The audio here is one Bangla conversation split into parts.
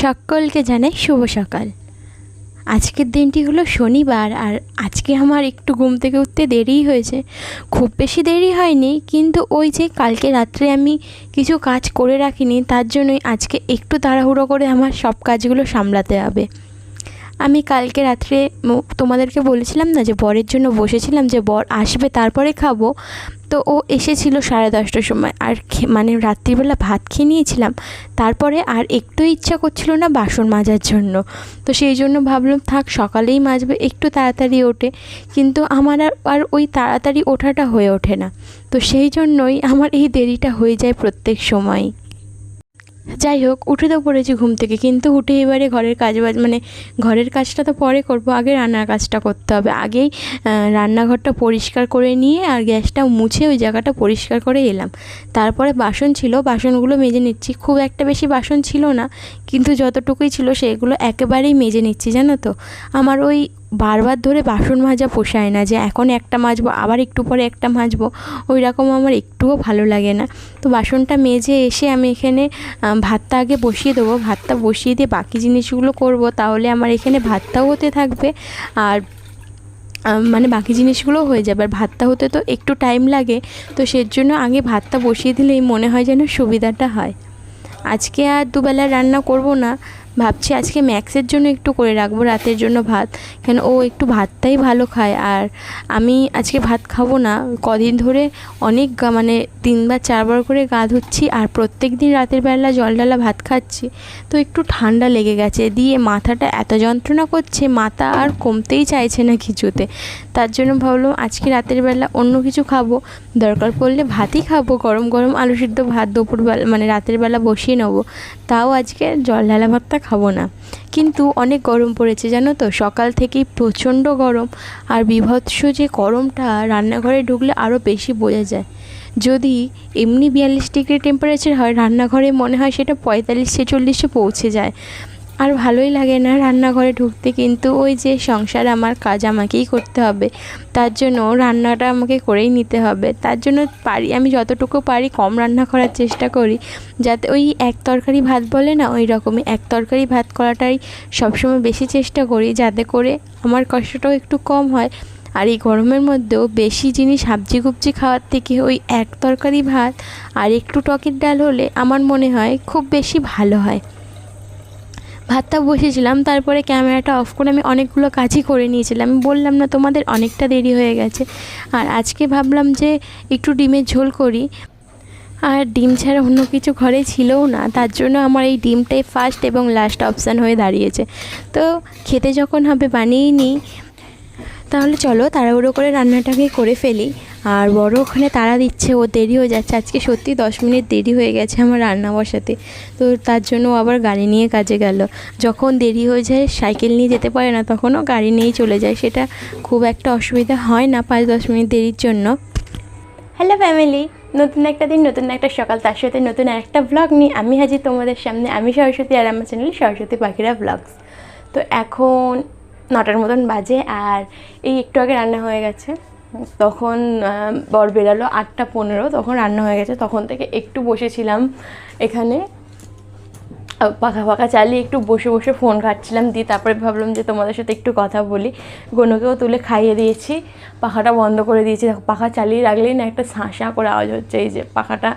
সকলকে জানাই শুভ সকাল। আজকের দিনটি হলো শনিবার আর আজকে আমার একটু ঘুম থেকে উঠতে দেরিই হয়েছে। খুব বেশি দেরি হয়নি, কিন্তু ওই যে কালকে রাত্রে আমি কিছু কাজ করে রাখিনি, তার জন্যই আজকে একটু তাড়াহুড়ো করে আমার সব কাজগুলো সামলাতে হবে। আমি কালকে রাত্রে তোমাদেরকে বলেছিলাম না যে বরের জন্য বসেছিলাম যে বর আসবে, তারপরে খাব। তো ও এসেছিল সাড়ে দশটার সময়। আর মানে রাত্রিবেলা ভাত খেয়ে নিয়েছিলাম। তারপরে আর একটু ইচ্ছা করছিল না বাসন মাজার জন্য। তো সেই জন্য ভাবলাম, থাক, সকালেই মাজবে, একটু তাড়াতাড়ি ওঠে। কিন্তু আমার আর ওই তাড়াতাড়ি ওঠাটা হয়ে ওঠে না। তো সেই জন্যই আমার এই দেরিটা হয়ে যায় প্রত্যেক সময় যাই হোক, উঠে তো পড়েছি ঘুম থেকে, কিন্তু উঠে এবারে ঘরের কাজ বাজ মানে ঘরের কাজটা তো পরে করব, আগে রান্নার কাজটা করতে হবে। আগেই রান্নাঘরটা পরিষ্কার করে নিয়ে আর গ্যাসটা মুছে ওই জায়গাটা পরিষ্কার করে এলাম। তারপরে বাসন ছিল, বাসনগুলো মেজে নিচ্ছি। খুব একটা বেশি বাসন ছিল না, কিন্তু যতটুকুই ছিল সেগুলো একেবারেই মেজে নিচ্ছি, জানো তো। আমার ওই বারবার ধরে বাসন মাজা পোষায় না যে এখন একটা মাজবো, আবার একটু পরে একটা মাজবো। ওই রকম আমার একটুও ভালো লাগে না। তো বাসনটা মেজে এসে আমি এখানে ভাতটা আগে বসিয়ে দেবো। ভাতটা বসিয়ে দিয়ে বাকি জিনিসগুলো করব। তাহলে আমার এখানে ভাতটাও হতে থাকবে। আর মানে বাকি জিনিসগুলোও হয়ে যাবে। আর ভাতটা হতে তো একটু টাইম লাগে। তো সের জন্য আগে ভাতটা বসিয়ে দিলেই মনে হয় যেন সুবিধাটা হয়। আজকে আর দুবেলা রান্না করব না। ভাবছি আজকে ম্যাক্সের জন্য একটু করে রাখব, রাতের জন্য ভাত। কেন ও একটু ভাতটাই ভালো খায় আর আমি আজকে ভাত খাব না। কদিন ধরে অনেক মানে তিনবার চারবার করে গা ধুচ্ছি আর প্রত্যেক দিন রাতের বেলা জল ডালা ভাত খাচ্ছি। তো একটু ঠান্ডা লেগে গেছে, দিয়ে মাথাটা এত যন্ত্রণা করছে, মাথা আর কমতেই চাইছে না কিছুতে। তার জন্য ভাবলাম আজকে রাতের বেলা অন্য কিছু খাব। দরকার পড়লে ভাতই খাব, গরম গরম আলু সিদ্ধ ভাত দুপুরবেলা মানে রাতের বেলা বসিয়ে নেব। তাও আজকে জল ঢালা ভাতটা খাব না। কিন্তু অনেক গরম পড়েছে, জানো তো? সকাল থেকেই প্রচণ্ড গরম, আর বিভৎস যে গরমটা রান্নাঘরে ঢুকলে আরও বেশি বোঝা যায়। যদি এমনি বিয়াল্লিশ ডিগ্রি টেম্পারেচার হয়, রান্নাঘরে মনে হয় সেটা পঁয়তাল্লিশ ছেচল্লিশে পৌঁছে যায়। আর ভালোই লাগে না রান্নাঘরে ঢুকতে, কিন্তু ওই যে সংসার আমার কাজ আমাকেই করতে হবে। তার জন্য রান্নাটা আমাকে করেই নিতে হবে। তার জন্য পারি, আমি যতটুকু পারি কম রান্না করার চেষ্টা করি। যাতে ওই এক তরকারি ভাত বলে না, ওই রকমই এক তরকারি ভাত করাটাই সবসময় বেশি চেষ্টা করি, যাতে করে আমার কষ্টটাও একটু কম হয়। আর এই গরমের মধ্যেও বেশি জিনিস হাবজি গুবজি খাওয়ার থেকে ওই এক তরকারি ভাত আর একটু টকের ডাল হলে আমার মনে হয় খুব বেশি ভালো হয়। ভাতটা বসেছিলাম, তারপরে ক্যামেরাটা অফ করে আমি অনেকগুলো কাজই করে নিয়েছিলাম। আমি বললাম, না, তোমাদের অনেকটা দেরি হয়ে গেছে। আর আজকে ভাবলাম যে একটু ডিমের ঝোল করি। আর ডিম ছাড়া অন্য কিছু ঘরে ছিলও না, তার জন্য আমার এই ডিমটাই ফার্স্ট এবং লাস্ট অপশান হয়ে দাঁড়িয়েছে। তো খেতে যখন হবে বানিয়েই নিই তাহলে চলো তাড়াহুড়ো করে রান্নাটাকে করে ফেলি। আর বড় ওখানে তাড়া দিচ্ছে, ও দেরি হয়ে যাচ্ছে। আজকে সত্যি দশ মিনিট দেরি হয়ে গেছে আমার রান্না বসাতে। তো তার জন্য আবার গাড়ি নিয়ে কাজে গেল। যখন দেরি হয়ে যায়, সাইকেল নিয়ে যেতে পারে না, তখনও গাড়ি নিয়েই চলে যায়। সেটা খুব একটা অসুবিধা হয় না পাঁচ দশ মিনিট দেরির জন্য। হ্যালো ফ্যামিলি নতুন একটা দিন, নতুন একটা সকাল। তার সাথে নতুন একটা ব্লগ নিয়ে আমি হাজির তোমাদের সামনে। আমি সরস্বতী আর আমার চ্যানেল সরস্বতী পাখিরা ব্লগস তো এখন নটার মতন বাজে আর এই একটু আগে রান্না হয়ে গেছে। তখন বর বেরালো আটটা পনেরো, তখন রান্না হয়ে গেছে। তখন থেকে একটু বসেছিলাম এখানে। পাখা ফাঁকা চালিয়ে একটু বসে বসে ফোন ঘাটছিলাম দিয়ে তারপরে ভাবলাম যে তোমাদের সাথে একটু কথা বলি। গনুকেও তুলে খাইয়ে দিয়েছি। পাখাটা বন্ধ করে দিয়েছি। পাখা চালিয়ে রাখলেই না একটা শাঁ শাঁ করে আওয়াজ হচ্ছে। এই যে পাখাটা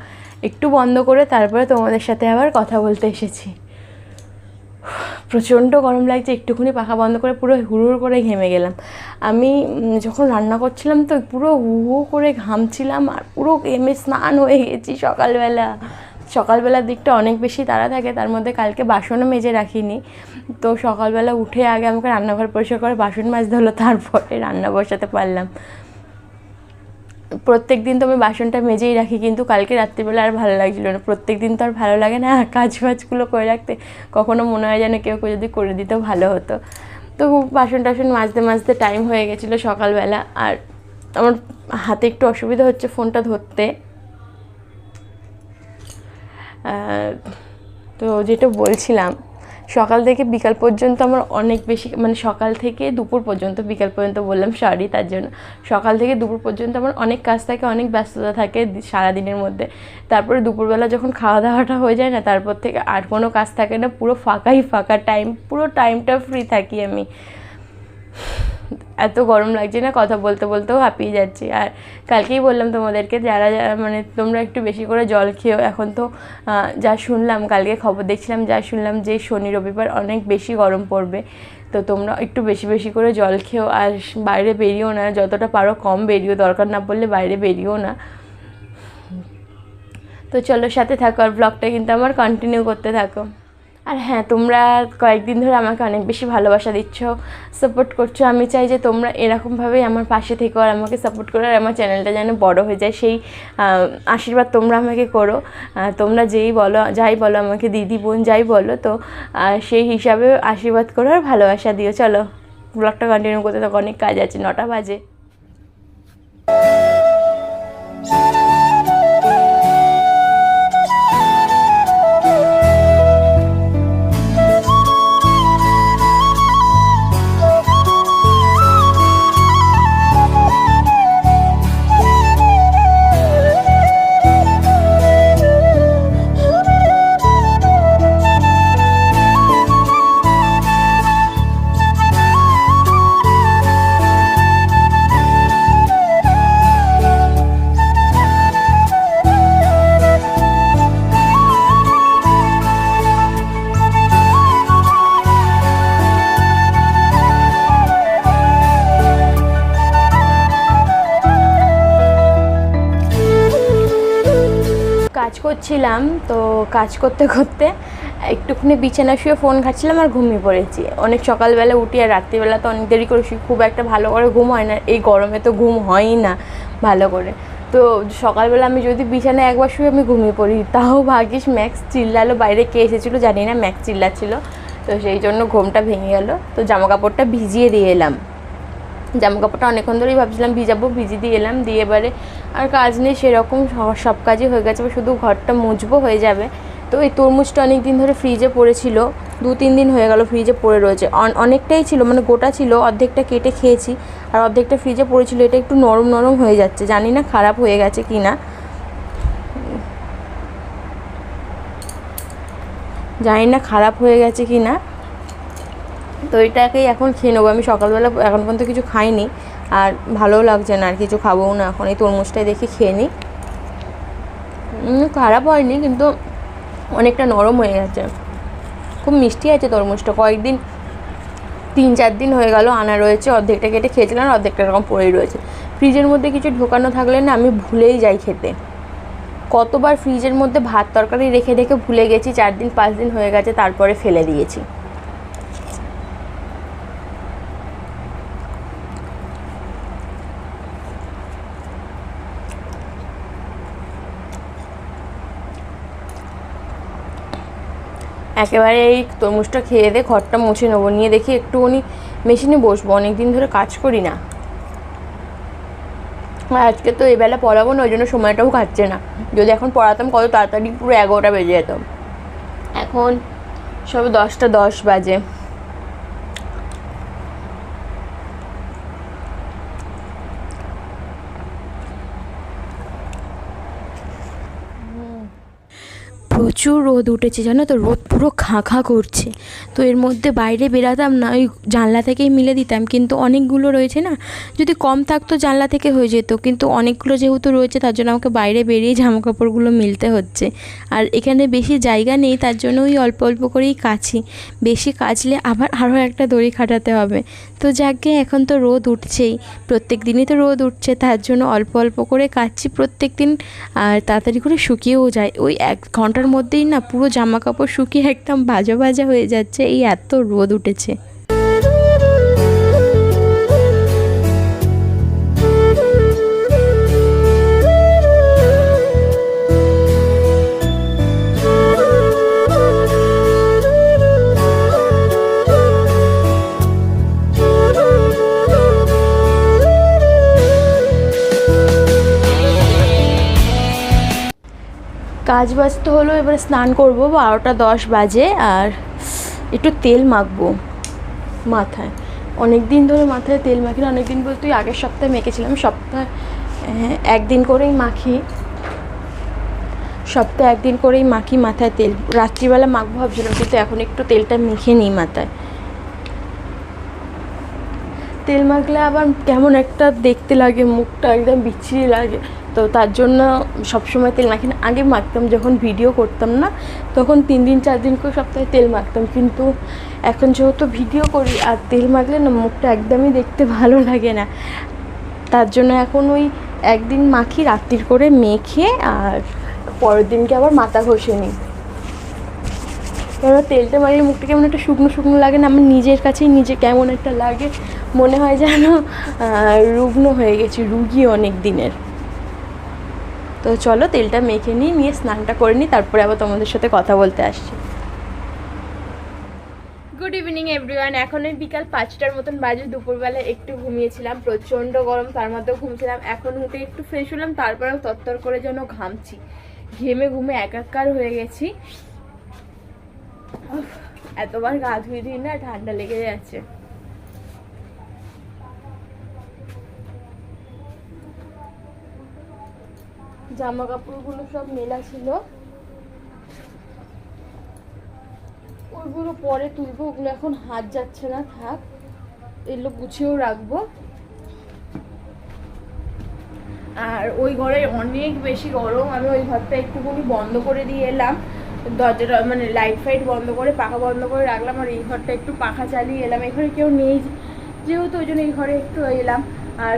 একটু বন্ধ করে তারপরে তোমাদের সাথে আবার কথা বলতে এসেছি। প্রচণ্ড গরম লাগছে, একটুখানি পাখা বন্ধ করে পুরো হুড়ুর করে ঘেমে গেলাম। আমি যখন রান্না করছিলাম তো পুরো হু হু করে ঘামছিলাম আর পুরো ঘেমে স্নান হয়ে গেছি সকালবেলা। সকালবেলার দিকটা অনেক বেশি তাড়া থাকে, তার মধ্যে কালকে বাসনও মেজে রাখিনি। তো সকালবেলা উঠে আগে আমাকে রান্নাঘর পরিষ্কার করে বাসন মাজতে হলো, তারপরে রান্না বসাতে পারলাম। প্রত্যেক দিন তো আমি বাসনটা মেজেই রাখি, কিন্তু কালকে রাত্রিবেলা আর ভালো লাগছিল না। প্রত্যেক দিন তো আর ভালো লাগে না কাজ বাজগুলো করে রাখতে। কখনো মনে হয় যেন কেউ কেউ যদি করে দিত ভালো হতো। তো বাসন টাসন মাজতে মাজতে টাইম হয়ে গেছিল সকালবেলা। আর আমার হাতে একটু অসুবিধা হচ্ছে ফোনটা ধরতে। তো যেটা বলছিলাম সকাল থেকে বিকাল পর্যন্ত আমার অনেক বেশি মানে সকাল থেকে দুপুর পর্যন্ত, বিকাল পর্যন্ত বললাম সরি তার জন্য। সকাল থেকে দুপুর পর্যন্ত আমার অনেক কাজ থাকে, অনেক ব্যস্ততা থাকে সারাদিনের মধ্যে। তারপরে দুপুরবেলা যখন খাওয়া দাওয়াটা হয়ে যায় না, তারপর থেকে আর কোনো কাজ থাকে না, পুরো ফাঁকাই ফাঁকা টাইম পুরো টাইমটা ফ্রি থাকি আমি। এত গরম লাগছে না, কথা বলতে বলতেও হাঁপিয়ে যাচ্ছি। আর কালকেই বললাম তোমাদেরকে, যারা যারা মানে তোমরা একটু বেশি করে জল খেও। এখন তো যা শুনলাম, কালকে খবর দেখছিলাম, যা শুনলাম যে শনি রবিবার অনেক বেশি গরম পড়বে। তো তোমরা একটু বেশি বেশি করে জল খেও। আর বাইরে বেরিও না, যতটা পারো কম বেরিও, দরকার না পড়লে বাইরে বেরিও না। তো চলো সাথে থাকো, আর ব্লগটা কিন্তু আমার কন্টিনিউ করতে থাকো। আর হ্যাঁ তোমরা কয়েকদিন ধরে আমাকে অনেক বেশি ভালোবাসা দিচ্ছ সাপোর্ট করছ। আমি চাই যে তোমরা এরকমভাবেই আমার পাশে থেকো আর আমাকে সাপোর্ট করো আর আমার চ্যানেলটা যেন বড় হয়ে যায়। সেই আশীর্বাদ তোমরা আমাকে করো। তোমরা যেই বলো, যাই বলো আমাকে, দিদি, বোন যাই বলো, তো সেই হিসাবে আশীর্বাদ করো আর ভালোবাসা দিও। চলো ব্লগটা কন্টিনিউ করতে থাকো, অনেক কাজ আছে, নটা বাজে। করছিলাম, তো কাজ করতে করতে একটুখানি বিছানা শুয়ে ফোন ঘাটছিলাম আর ঘুমিয়ে পড়েছি। অনেক সকালবেলা উঠি আর রাত্রিবেলা তো অনেক দেরি করে খুব একটা ভালো করে ঘুম হয় না, এই গরমে তো ঘুম হয়ই না ভালো করে। তো সকালবেলা আমি যদি বিছানায় একবার শুয়ে আমি ঘুমিয়ে পড়ি, তাও ভাগ্যিস ম্যাক্স চিল্লালো, বাইরে কে এসেছিল জানি না, ম্যাক্স চিল্লাচ্ছিলো, তো সেই জন্য ঘুমটা ভেঙে গেল, তো জামা কাপড়টা ভিজিয়ে দিয়ে এলাম। জামা কাপড়টা অনেকক্ষণ ধরেই ভাবছিলাম ভিজাবো ভিজি দিয়ে এলাম, দিয়ে এবারে আর কাজ নেই, সেরকম সব কাজই হয়ে গেছে শুধু ঘরটা মুছবো হয়ে যাবে। তো এই তরমুজটা অনেক দিন ধরে ফ্রিজে পড়েছিল, দু, তিন দিন হয়ে গেল ফ্রিজে পড়ে রয়েছে। অন- অনেকটাই ছিল মানে গোটা ছিল, অর্ধেকটা কেটে খেয়েছি, আর অর্ধেকটা ফ্রিজে পড়েছিল, এটা একটু নরম নরম হয়ে যাচ্ছে, জানি না খারাপ হয়ে গেছে কি না জানি না খারাপ হয়ে গেছে কি না তো এটাকেই এখন খেয়ে নেব। আমি সকালবেলা এখন পর্যন্ত কিছু খাইনি, আর ভালোও লাগছে না, আর কিছু খাবোও না। এখন এই তরমুজটাই দেখি খেয়ে নিই। খারাপ হয়নি, কিন্তু অনেকটা নরম হয়ে গেছে। খুব মিষ্টি আছে তরমুজটা। কয়েকদিন, তিন চার দিন হয়ে গেল আনা রয়েছে, অর্ধেকটা কেটে খেয়েছিলাম অর্ধেকটা এরকম পড়েই রয়েছে। ফ্রিজের মধ্যে কিছু ঢোকানো থাকলে না আমি ভুলেই যাই খেতে। কতবার ফ্রিজের মধ্যে ভাত তরকারি রেখে রেখে ভুলে গেছি, চার দিন, পাঁচ দিন হয়ে গেছে, তারপরে ফেলে দিয়েছি। একেবারে এই তরমুজটা খেয়ে দিয়ে ঘরটা মুছে নেব। নিয়ে দেখি একটুখানি মেশিনে বসবো অনেক দিন ধরে কাজ করি না। আজকে তো এই বেলা পড়াবো না, ওই জন্য সময়টাও কাটছে না। যদি এখন পড়াতাম কত তাড়াতাড়ি পুরো এগারোটা বেজে যেত। এখন সব দশটা দশ বাজে। প্রচুর রোদ উঠেছে, জানো তো? রোদ পুরো খাঁ খাঁ করছে। তো এর মধ্যে বাইরে বেরাতাম না, ওই জানলা থেকেই মিলে দিতাম। কিন্তু অনেকগুলো রয়েছে না? যদি কম থাকতো জানলা থেকে হয়ে যেত। কিন্তু অনেকগুলো যেহেতু রয়েছে, তার জন্য আমাকে বাইরে বেরিয়ে জামা কাপড়গুলো মিলতে হচ্ছে। আর এখানে বেশি জায়গা নেই, তার জন্য ওই অল্প অল্প করেই কাছি। বেশি কাচলে আবার আরও একটা দড়ি খাটাতে হবে। তো যাকে এখন তো রোদ উঠছেই, প্রত্যেক দিনই তো রোদ উঠছে, তার জন্য অল্প অল্প করে কাচ্ছি প্রত্যেক দিন, আর তাড়াতাড়ি করে শুকিয়েও যায়। ওই এক ঘণ্টার মধ্যেই না পুরো জামা কাপড় শুকিয়ে একদম ভাজা ভাজা হয়ে যাচ্ছে, এই এত রোদ উঠেছে। কাজ বাজ তো হলো, এবার স্নান করব, বারোটা দশ বাজে, আর একটু তেল মাখবো মাথায়। অনেক দিন ধরে মাথায় তেল মাখি না অনেক দিন বলতে ওই আগের সপ্তাহে মেখেছিলাম, সপ্তাহে একদিন করেই মাখি। সপ্তাহে একদিন করেই মাখি মাথায় তেল। রাত্রিবেলা মাখবো ভাবছিলাম, কিন্তু এখন একটু তেলটা মেখে নিই মাথায়। তেল মাখলে আবার কেমন একটা দেখতে লাগে, মুখটা একদম বিচ্ছিরি লাগে। তো তার জন্য সবসময় তেল মাখি না। আগে মাখতাম যখন ভিডিও করতাম না, তখন তিন দিন, চার দিন করে সপ্তাহে তেল মাখতাম। কিন্তু এখন যেহেতু ভিডিও করি আর তেল মাখলে না মুখটা একদমই দেখতে ভালো লাগে না। তার জন্য এখন ওই একদিন মাখি, রাত্রির করে মেখে আর পরের দিনকে আবার মাথা ঘষে নিই। কেন তেলটা মারিয়ে মুখটা কেমন একটা শুকনো শুকনো লাগে না? আমার নিজের কাছেই নিজে কেমন একটা লাগে। মনে হয় যেন রুগ্ন হয়ে গেছি, রুগী অনেক দিনের। তো চলো তেলটা মেখে নিই নিয়ে স্নানটা করে নিই, তারপরে আবার তোমাদের সাথে কথা বলতে আসছি। গুড ইভিনিং এভরিওয়ান এখন ওই বিকাল পাঁচটার মতন বাজে, দুপুরবেলা একটু ঘুমিয়েছিলাম, প্রচণ্ড গরম, তার মধ্যেও ঘুমছিলাম। এখন উঠে একটু ফ্রেশ হলাম, তারপরেও তত্তর করে যেন ঘামছি। ঘেমে ঘুমে একাকার হয়ে গেছি। এতবার গা ধুয়ে দিই না, ঠান্ডা লেগে যাচ্ছে। জামা কাপড়গুলো সব মেলা ছিল। ওইগুলো পরে তুলবো, ওগুলো এখন হাত যাচ্ছে না, থাক। এগুলো গুছিয়েও রাখব। আর ওই ঘরে অনেক বেশি গরম, আমি ওই ঘরটা একটুখানি বন্ধ করে দিয়ে এলাম। দরজাটা মানে লাইট ফাইট বন্ধ করে, পাখা বন্ধ করে রাখলাম, আর এই ঘরটা একটু পাখা চালিয়ে এলাম। এই ঘরে কেউ নেই, যেহেতু ওই জন্য এই ঘরে একটু এলাম। আর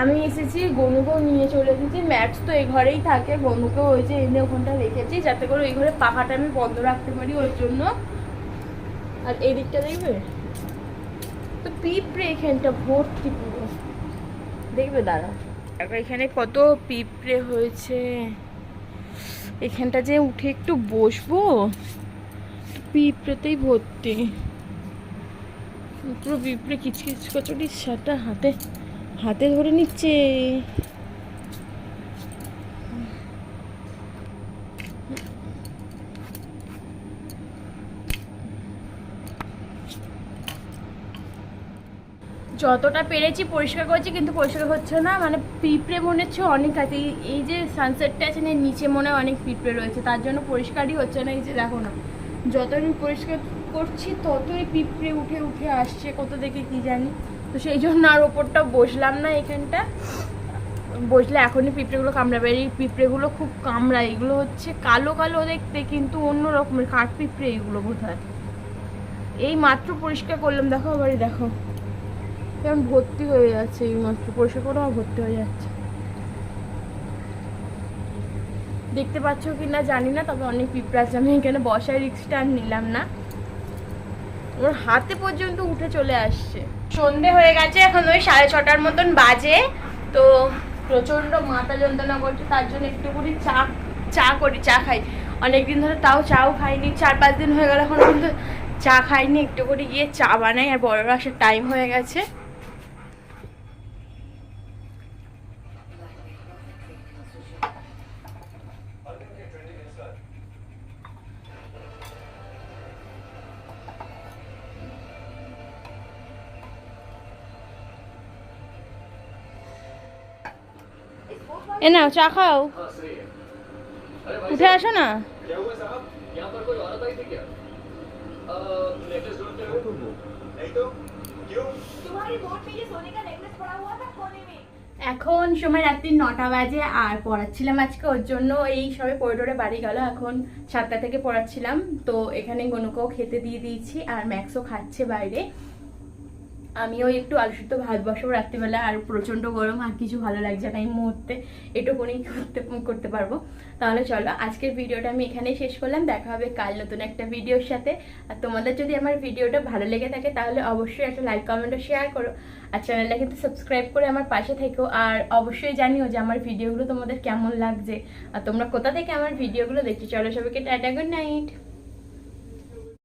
আমি এসেছি, গনুকেও নিয়ে চলে এসেছি। ম্যাটস তো এই ঘরেই থাকে, গনুকেও ওই যে এনে ওখানটা রেখেছি, যাতে করে ওই ঘরে পাখাটা আমি বন্ধ রাখতে পারি ওই জন্য। আর এই দিকটা দেখবে? তো পিঁপড়ে এখানটা ভর্তি পুরো। দেখবে দাঁড়া দেখো, এখানে কত পিঁপড়ে হয়েছে। এখানটা যে উঠে একটু বসবো, পিঁপড়েতেই ভর্তি। পুরো পিঁপড়ে কিচকিচ কচুরি সাটা হাতে হাতে ধরে নিচ্ছে। যতটা পেরেছি পরিষ্কার করছি, কিন্তু পরিষ্কার হচ্ছে না। মানে পিঁপড়ে মনে হচ্ছে অনেক আছে। এই- যে সানসেটটা আছে না নিচে মনে হয় অনেক পিঁপড়ে রয়েছে। তার জন্য পরিষ্কারই হচ্ছে না, এই যে দেখো না। যতই পরিষ্কার করছি, ততই পিঁপড়ে উঠে উঠে আসছে। কত দেখে কি জানি। তো সেই জন্য আর ওপরটা বসলাম না এখানটা। বসলে এখনই পিঁপড়েগুলো কামড়াবে। এই পিঁপড়েগুলো খুব কামড়ায়। এগুলো হচ্ছে কালো কালো দেখতে, কিন্তু অন্য রকমের কাঠ পিঁপড়ে এইগুলো বোধ এই মাত্র পরিষ্কার করলাম। দেখো আবার দেখো। কেমন ভর্তি হয়ে যাচ্ছে এই মাত্র। পরিষ্কার করে ভর্তি হয়ে যাচ্ছে। দেখতে পাচ্ছ কি না জানি না, তবে অনেক পিঁপড়া আছে। আমি এখানে বসার রিক্সটা আর নিলাম না। ওর হাতে পর্যন্ত উঠে চলে আসছে। সন্ধে হয়ে গেছে, এখন ওই সাড়ে ছটার মতন বাজে। তো প্রচণ্ড মাথা যন্ত্রণা করছে, তার জন্য একটু করে চা চা করি, চা খাই। অনেকদিন ধরে তাও চাও খাইনি, চার পাঁচ দিন হয়ে গেল এখন কিন্তু চা খাইনি একটু করে গিয়ে চা বানাই, আর বড়রা আসার টাইম হয়ে গেছে। এ নাও, চা খাও। উঠে আসো না। এখন সময় রাত্রি নটা বাজে, আর পড়াচ্ছিলাম আজকে, ওর জন্য এই সবে পরিডোরে বাড়ি গেল। এখন সাতটা থেকে পড়াচ্ছিলাম, তো এখানে গনুকেও খেতে দিয়ে দিয়েছি, আর ম্যাক্সও খাচ্ছে বাইরে। আমিও একটু আলু সিদ্ধ ভাত বসাবো রাত্রিবেলা আর প্রচণ্ড গরম, আর কিছু ভালো লাগছে না এই মুহূর্তে। এটুকুনি করতে করতে পারব। তাহলে চলো, আজকের ভিডিওটা আমি এখানেই শেষ করলাম। দেখা হবে কাল নতুন একটা ভিডিওর সাথে। আর তোমাদের যদি আমার ভিডিওটা ভালো লেগে থাকে, তাহলে অবশ্যই একটা লাইক, কমেন্ট শেয়ার করো। আর চ্যানেলটা কিন্তু সাবস্ক্রাইব করে আমার পাশে থেকো। আর অবশ্যই জানিও যে আমার ভিডিওগুলো তোমাদের কেমন লাগছে। আর তোমরা কোথা থেকে আমার ভিডিওগুলো দেখছ? চলো সবাইকে টাটা, গুড নাইট।